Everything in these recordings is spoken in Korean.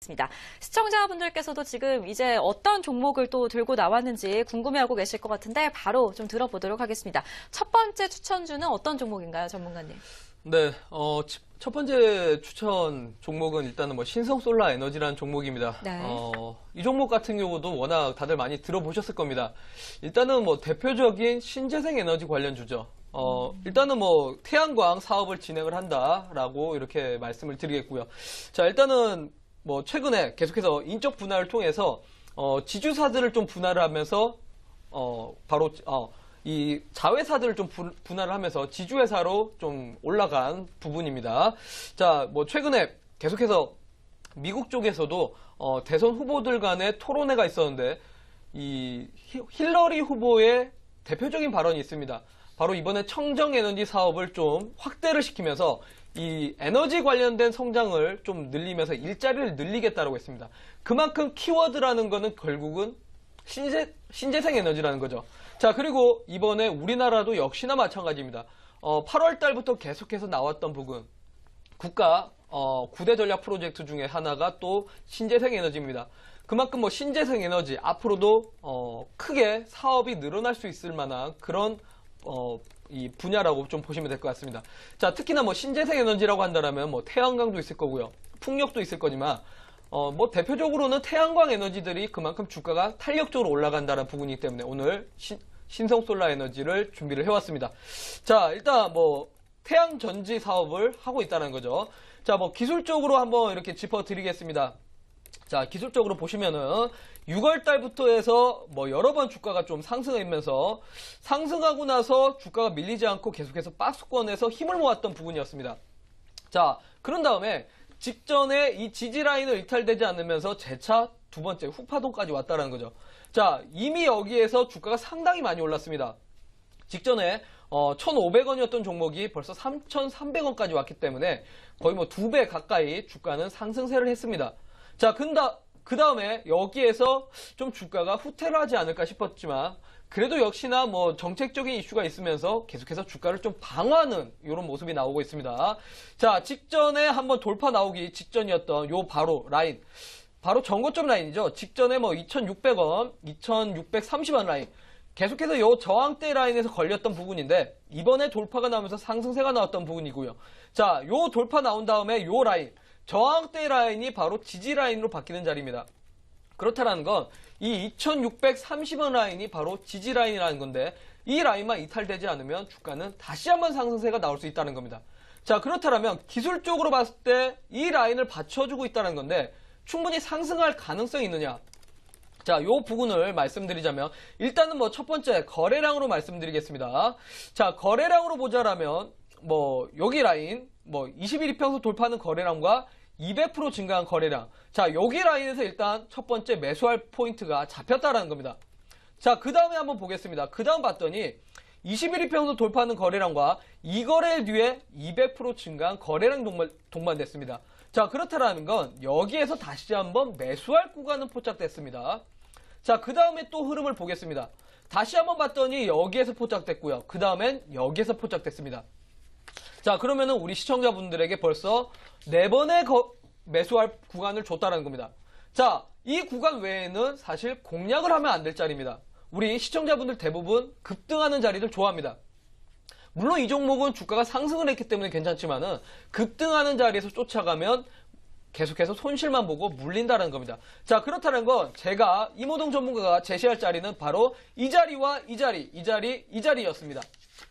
있습니다. 시청자분들께서도 지금 이제 어떤 종목을 또 들고 나왔는지 궁금해하고 계실 것 같은데 바로 좀 들어보도록 하겠습니다. 첫 번째 추천주는 어떤 종목인가요, 전문가님? 네, 어, 치- 첫 번째 추천 종목은 일단은 뭐 신성 솔라 에너지라는 종목입니다. 네. 어, 이 종목 같은 경우도 워낙 다들 많이 들어보셨을 겁니다. 일단은 뭐 대표적인 신재생 에너지 관련주죠. 어, 일단은 뭐 태양광 사업을 진행을 한다라고 이렇게 말씀을 드리겠고요. 자, 일단은 뭐 최근에 계속해서 인적 분할을 통해서 어, 지주사들을 좀 분할을 하면서 어, 바로, 어, 이 자회사들을 좀 분- 분할을 하면서 지주회사로 좀 올라간 부분입니다. 자, 뭐, 최근에 계속해서 미국 쪽에서도, 어, 대선 후보들 간의 토론회가 있었는데, 이 히- 힐러리 후보의 대표적인 발언이 있습니다. 바로 이번에 청정 에너지 사업을 좀 확대를 시키면서 이 에너지 관련된 성장을 좀 늘리면서 일자리를 늘리겠다라고 했습니다. 그만큼 키워드라는 거는 결국은 신재, 신재생 에너지라는 거죠. 자, 그리고 이번에 우리나라도 역시나 마찬가지입니다. 어, 8월 달부터 계속해서 나왔던 부분. 국가 어, 9대 전략 프로젝트 중에 하나가 또 신재생 에너지입니다. 그만큼 뭐 신재생 에너지 앞으로도 어, 크게 사업이 늘어날 수 있을 만한 그런 어, 이 분야라고 좀 보시면 될 것 같습니다. 자, 특히나 뭐 신재생 에너지라고 한다면 뭐 태양광도 있을 거고요. 풍력도 있을 거지만 어, 뭐 대표적으로는 태양광 에너지들이 그만큼 주가가 탄력적으로 올라간다는 부분이기 때문에 오늘 신, 신성 솔라 에너지를 준비를 해왔습니다. 자, 일단 뭐 태양 전지 사업을 하고 있다는 거죠. 자, 뭐 기술적으로 한번 이렇게 짚어드리겠습니다. 자, 기술적으로 보시면은 6월 달부터 해서 뭐 여러 번 주가가 좀 상승하면서 상승하고 나서 주가가 밀리지 않고 계속해서 박스권에서 힘을 모았던 부분이었습니다. 자, 그런 다음에 직전에 이 지지 라인을 이탈되지 않으면서 재차 두 번째 후파동까지 왔다는 거죠. 자, 이미 여기에서 주가가 상당히 많이 올랐습니다. 직전에 어, 1,500원이었던 종목이 벌써 3,300원까지 왔기 때문에 거의 뭐 두 배 가까이 주가는 상승세를 했습니다. 자, 근다, 그 다음에 여기에서 좀 주가가 후퇴를 하지 않을까 싶었지만 그래도 역시나 뭐 정책적인 이슈가 있으면서 계속해서 주가를 좀 방어하는 이런 모습이 나오고 있습니다. 자, 직전에 한번 돌파 나오기 직전이었던 요 바로 라인. 바로 전고점 라인이죠. 직전에 뭐 2,600원, 2,630원 라인. 계속해서 요 저항대 라인에서 걸렸던 부분인데 이번에 돌파가 나오면서 상승세가 나왔던 부분이고요. 자, 요 돌파 나온 다음에 요 라인, 저항대 라인이 바로 지지 라인으로 바뀌는 자리입니다. 그렇다라는 건 이 2630원 라인이 바로 지지 라인이라는 건데 이 라인만 이탈되지 않으면 주가는 다시 한번 상승세가 나올 수 있다는 겁니다. 자, 그렇다면 기술적으로 봤을 때 이 라인을 받쳐주고 있다는 건데 충분히 상승할 가능성이 있느냐? 자, 요 부분을 말씀드리자면 일단은 뭐 첫 번째 거래량으로 말씀드리겠습니다. 자, 거래량으로 보자라면 뭐 여기 라인 뭐 21이평소 돌파하는 거래량과 200% 증가한 거래량. 자, 여기 라인에서 일단 첫 번째 매수할 포인트가 잡혔다라는 겁니다. 자, 그 다음에 한번 보겠습니다. 그 다음 봤더니 21이평소 돌파하는 거래량과 이 거래일 뒤에 200% 증가한 거래량 동반, 동반됐습니다. 자, 그렇다라는 건 여기에서 다시 한번 매수할 구간은 포착됐습니다. 자, 그 다음에 또 흐름을 보겠습니다. 다시 한번 봤더니 여기에서 포착됐고요. 그 다음엔 여기에서 포착됐습니다. 자, 그러면은 우리 시청자분들에게 벌써 네 번의 거- 매수할 구간을 줬다는 겁니다. 자, 이 구간 외에는 사실 공략을 하면 안 될 자리입니다. 우리 시청자분들 대부분 급등하는 자리들 좋아합니다. 물론 이 종목은 주가가 상승을 했기 때문에 괜찮지만은 급등하는 자리에서 쫓아가면 계속해서 손실만 보고 물린다는 겁니다. 자, 그렇다는 건 제가 이모동 전문가가 제시할 자리는 바로 이 자리와 이 자리, 이 자리, 이 자리였습니다.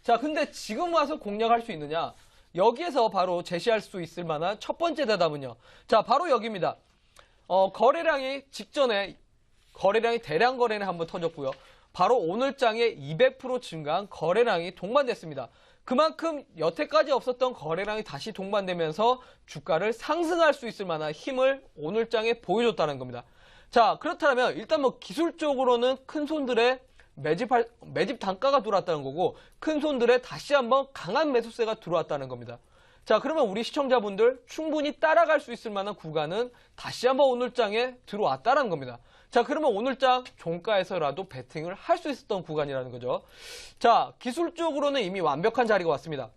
자, 근데 지금 와서 공략할 수 있느냐? 여기에서 바로 제시할 수 있을 만한 첫 번째 대답은요. 자, 바로 여기입니다. 어, 거래량이 직전에 거래량이 대량 거래는 한번 터졌고요. 바로 오늘 장에 200% 증가한 거래량이 동반됐습니다. 그만큼 여태까지 없었던 거래량이 다시 동반되면서 주가를 상승할 수 있을 만한 힘을 오늘 장에 보여줬다는 겁니다. 자, 그렇다면 일단 뭐 기술적으로는 큰 손들의 매집할, 매집 단가가 들어왔다는 거고 큰 손들의 다시 한번 강한 매수세가 들어왔다는 겁니다. 자, 그러면 우리 시청자분들 충분히 따라갈 수 있을 만한 구간은 다시 한번 오늘 장에 들어왔다는 겁니다. 자, 그러면 오늘 장 종가에서라도 베팅을 할 수 있었던 구간이라는 거죠. 자, 기술적으로는 이미 완벽한 자리가 왔습니다.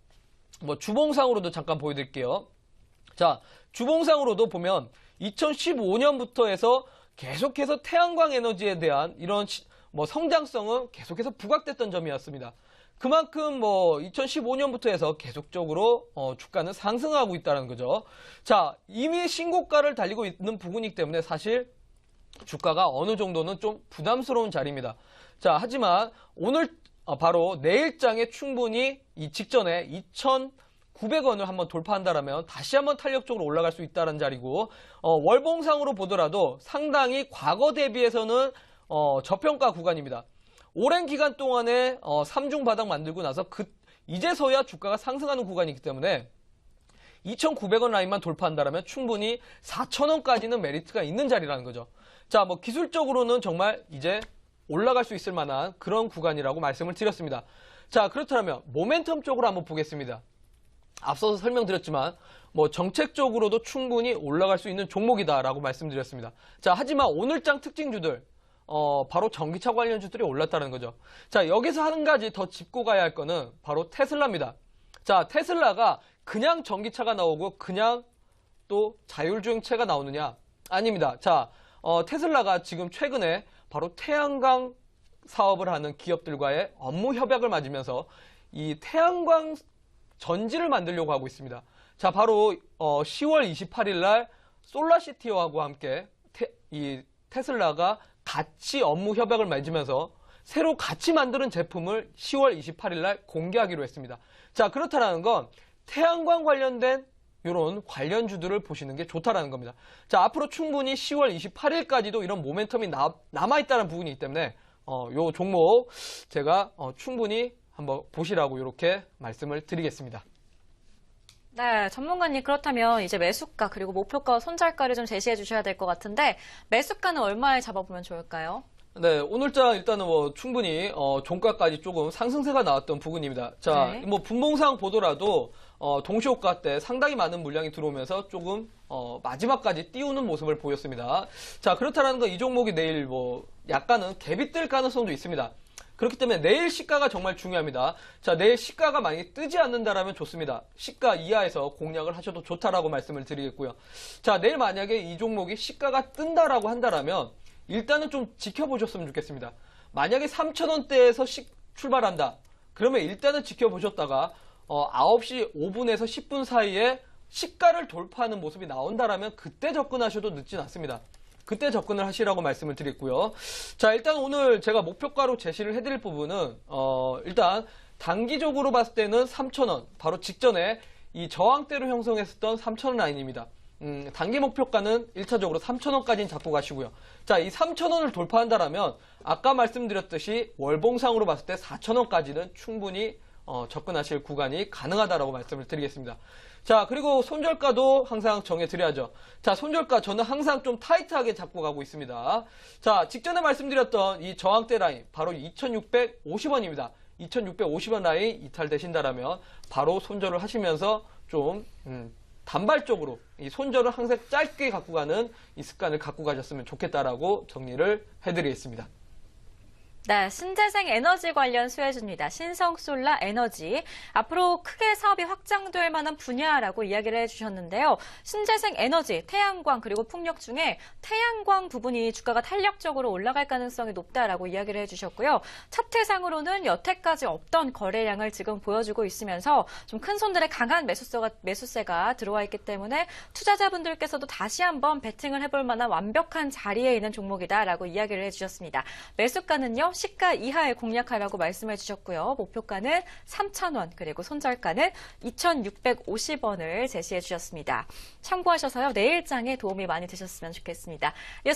뭐 주봉상으로도 잠깐 보여드릴게요. 자, 주봉상으로도 보면 2015년부터 해서 계속해서 태양광 에너지에 대한 이런 시- 뭐 성장성은 계속해서 부각됐던 점이었습니다. 그만큼 뭐 2015년부터 해서 계속적으로 어, 주가는 상승하고 있다는 거죠. 자, 이미 신고가를 달리고 있는 부분이기 때문에 사실 주가가 어느 정도는 좀 부담스러운 자리입니다. 자, 하지만 오늘 어, 바로 내일장에 충분히 이 직전에 2,900원을 한번 돌파한다라면 다시 한번 탄력적으로 올라갈 수 있다는 자리고 어, 월봉상으로 보더라도 상당히 과거 대비해서는 어, 저평가 구간입니다. 오랜 기간 동안에 어, 3중 바닥 만들고 나서 그 이제서야 주가가 상승하는 구간이기 때문에 2,900원 라인만 돌파한다면 충분히 4,000원까지는 메리트가 있는 자리라는 거죠. 자, 뭐 기술적으로는 정말 이제 올라갈 수 있을 만한 그런 구간이라고 말씀을 드렸습니다. 자, 그렇다면 모멘텀 쪽으로 한번 보겠습니다. 앞서서 설명드렸지만 뭐 정책적으로도 충분히 올라갈 수 있는 종목이다라고 말씀드렸습니다. 자, 하지만 오늘 장 특징주들 어, 바로 전기차 관련주들이 올랐다는 거죠. 자, 여기서 한 가지 더 짚고 가야 할 거는 바로 테슬라입니다. 자, 테슬라가 그냥 전기차가 나오고 그냥 또 자율주행차가 나오느냐? 아닙니다. 자, 어, 테슬라가 지금 최근에 바로 태양광 사업을 하는 기업들과의 업무 협약을 맺으면서 이 태양광 전지를 만들려고 하고 있습니다. 자, 바로 어, 10월 28일 날 솔라시티와 함께 테, 이 테슬라가 같이 업무 협약을 맺으면서 새로 같이 만드는 제품을 10월 28일 날 공개하기로 했습니다. 자, 그렇다라는 건 태양광 관련된 이런 관련주들을 보시는 게 좋다라는 겁니다. 자, 앞으로 충분히 10월 28일까지도 이런 모멘텀이 나, 남아있다는 부분이기 때문에, 어, 요 종목 제가 어, 충분히 한번 보시라고 이렇게 말씀을 드리겠습니다. 네, 전문가님 그렇다면 이제 매수가 그리고 목표가 손절가를 좀 제시해 주셔야 될 것 같은데 매수가는 얼마에 잡아보면 좋을까요? 네, 오늘장 일단은 뭐 충분히 어, 종가까지 조금 상승세가 나왔던 부분입니다. 자, 네. 뭐 분봉상 보더라도 어, 동시호가 때 상당히 많은 물량이 들어오면서 조금 어, 마지막까지 띄우는 모습을 보였습니다. 자, 그렇다는 건 이 종목이 내일 뭐 약간은 갭이 뜰 가능성도 있습니다. 그렇기 때문에 내일 시가가 정말 중요합니다. 자, 내일 시가가 많이 뜨지 않는다라면 좋습니다. 시가 이하에서 공략을 하셔도 좋다라고 말씀을 드리겠고요. 자, 내일 만약에 이 종목이 시가가 뜬다라고 한다라면 일단은 좀 지켜보셨으면 좋겠습니다. 만약에 3,000원대에서 출발한다. 그러면 일단은 지켜보셨다가 어, 9시 5분에서 10분 사이에 시가를 돌파하는 모습이 나온다라면 그때 접근하셔도 늦진 않습니다. 그때 접근을 하시라고 말씀을 드렸고요. 자, 일단 오늘 제가 목표가로 제시를 해드릴 부분은 어, 일단 단기적으로 봤을 때는 3,000원 바로 직전에 이 저항대로 형성했었던 3,000원 라인입니다. 음, 단기 목표가는 1차적으로 3,000원까지는 잡고 가시고요. 자, 이 3,000원을 돌파한다라면 아까 말씀드렸듯이 월봉상으로 봤을 때 4,000원까지는 충분히 어, 접근하실 구간이 가능하다라고 말씀을 드리겠습니다. 자, 그리고 손절가도 항상 정해드려야죠. 자, 손절가 저는 항상 좀 타이트하게 잡고 가고 있습니다. 자, 직전에 말씀드렸던 이 저항대 라인, 바로 2,650원입니다. 2,650원 라인 이탈되신다라면 바로 손절을 하시면서 좀, 음, 단발적으로 이 손절을 항상 짧게 갖고 가는 이 습관을 갖고 가셨으면 좋겠다라고 정리를 해드리겠습니다. 네, 신재생 에너지 관련 수혜주입니다. 신성솔라 에너지. 앞으로 크게 사업이 확장될 만한 분야라고 이야기를 해주셨는데요. 신재생 에너지, 태양광 그리고 풍력 중에 태양광 부분이 주가가 탄력적으로 올라갈 가능성이 높다라고 이야기를 해주셨고요. 차트상으로는 여태까지 없던 거래량을 지금 보여주고 있으면서 좀 큰 손들의 강한 매수세가, 매수세가 들어와 있기 때문에 투자자분들께서도 다시 한번 베팅을 해볼 만한 완벽한 자리에 있는 종목이다라고 이야기를 해주셨습니다. 매수가는요, 시가 이하에 공략하라고 말씀해 주셨고요. 목표가는 3,000원, 그리고 손절가는 2,650원을 제시해 주셨습니다. 참고하셔서요, 내일장에 도움이 많이 되셨으면 좋겠습니다.